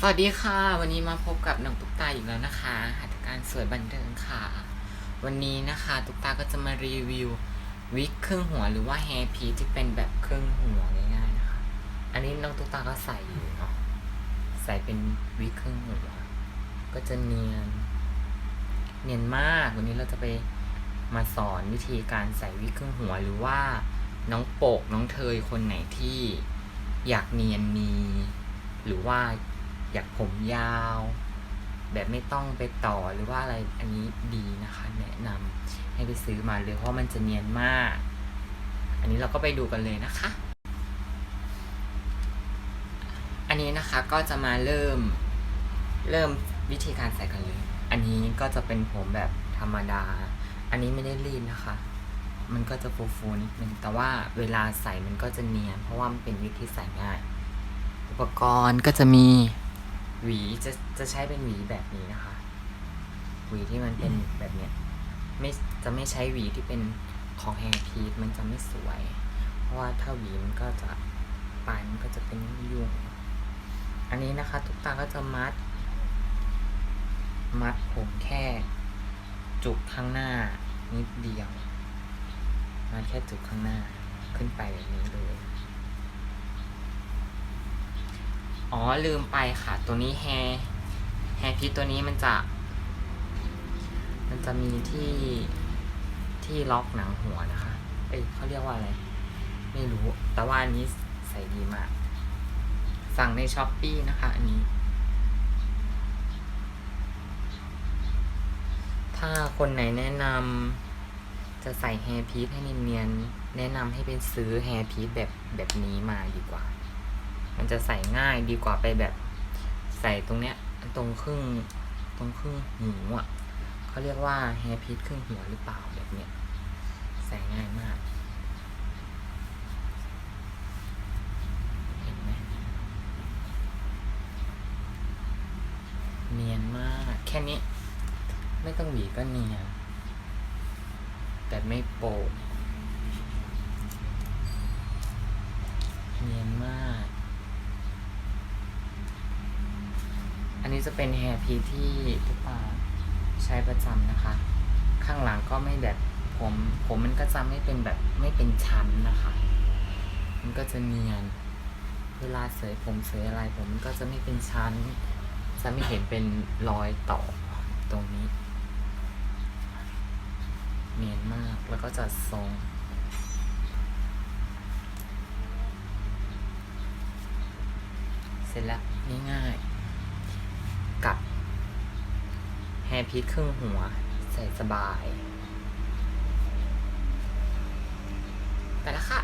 สวัสดีค่ะ วันนี้มาพบกับน้องตุ๊กตาอีกแล้วนะคะหัตถการสวยบันเทิงค่ะ วันนี้นะคะ ตุ๊กตาก็จะมารีวิววิกครึ่งหัวหรือว่าแฮร์พีที่เป็นแบบครึ่งหัวง่ายๆนะคะ อันนี้น้องตุ๊กตาก็ใส่อยู่เนาะใส่เป็นวิกครึ่งหัวก็จะเนียน เนียนมากวันนี้เราจะไปมาสอนวิธีการใส่วิกครึ่งหัวหรือว่าน้องโปกน้องเทยคนไหนที่อยากเนียนมีหรือว่า อยากผมยาว แบบไม่ต้องไปต่อหรือว่าอะไรอันนี้ดีนะคะ แนะนำให้ไปซื้อมาเลยเพราะมันจะเนียนมาก อันนี้เราก็ไปดูกันเลยนะคะ อันนี้นะคะก็จะมาเริ่มเริ่มวิธีการใส่กันเลย อันนี้ก็จะเป็นผมแบบธรรมดา อันนี้ไม่ได้รีดนะคะ มันก็จะฟูๆนิดนึง แต่ว่าเวลาใส่มันก็จะเนียน เพราะว่ามันเป็นวิธีใส่ง่าย อุปกรณ์ก็จะมี หวีจะจะใช้เป็นหวีแบบนี้นะคะ หวีที่มันเป็นแบบเนี้ยไม่จะไม่ใช้หวีที่เป็นของแฮร์พีทมันจะไม่สวย เพราะว่าถ้าหวีมันก็จะปลายมันก็จะเป็นยุ่งๆอันนี้นะคะทุกตาก็จะมัด มัดผมแค่ จุกข้างหน้านิดเดียวมัดแค่จุกข้างหน้าขึ้นไปแบบนี้เลย อ๋อลืมไปค่ะ ตัวนี้แฮร์แฮร์พีตัวนี้มันจะ มันจะมีที่ที่ล็อกหนังหัวนะคะ เอ้ยเขาเรียกว่าอะไร ไม่รู้ แต่ว่าอันนี้ใส่ดีมาก สั่งในช้อปปีนะคะ อันนี้ ถ้าคนไหนแนะนำจะใส่แฮร์พีทให้เนียนๆแนะนำให้เป็นซื้อแฮร์พีทแบบแบบนี้มาดีกว่า มันจะใส่ง่ายดีกว่าไปแบบใส่ตรงเนี้ย ตรงครึ่งตรงครึ่งหูอะเขาเรียกว่าแฮร์พีทครึ่งหัวหรือเปล่าแบบเนี้ยใส่ง่ายมากเห็นไหมเนียนมากแค่นี้ ไม่ต้องหวีก็เนียนแต่ไม่โปะเนียนมาก อันนี้จะเป็นแฮร์พีที่ทุกปาใช้ประจำนะคะ ข้างหลังก็ไม่แบบผมผมมันก็จะไม่เป็นแบบไม่เป็นชั้นนะคะ มันก็จะเนียน เวลาเสยผมเสยอะไรผมมันก็จะไม่เป็นชั้น จะไม่เห็นเป็นรอยต่อตรงนี้ เนียนมากแล้วก็จะทรงเสร็จแล้วง่ายๆ กับแฮร์พีทครึ่งหัว ใส่สบาย ไปแล้วค่ะ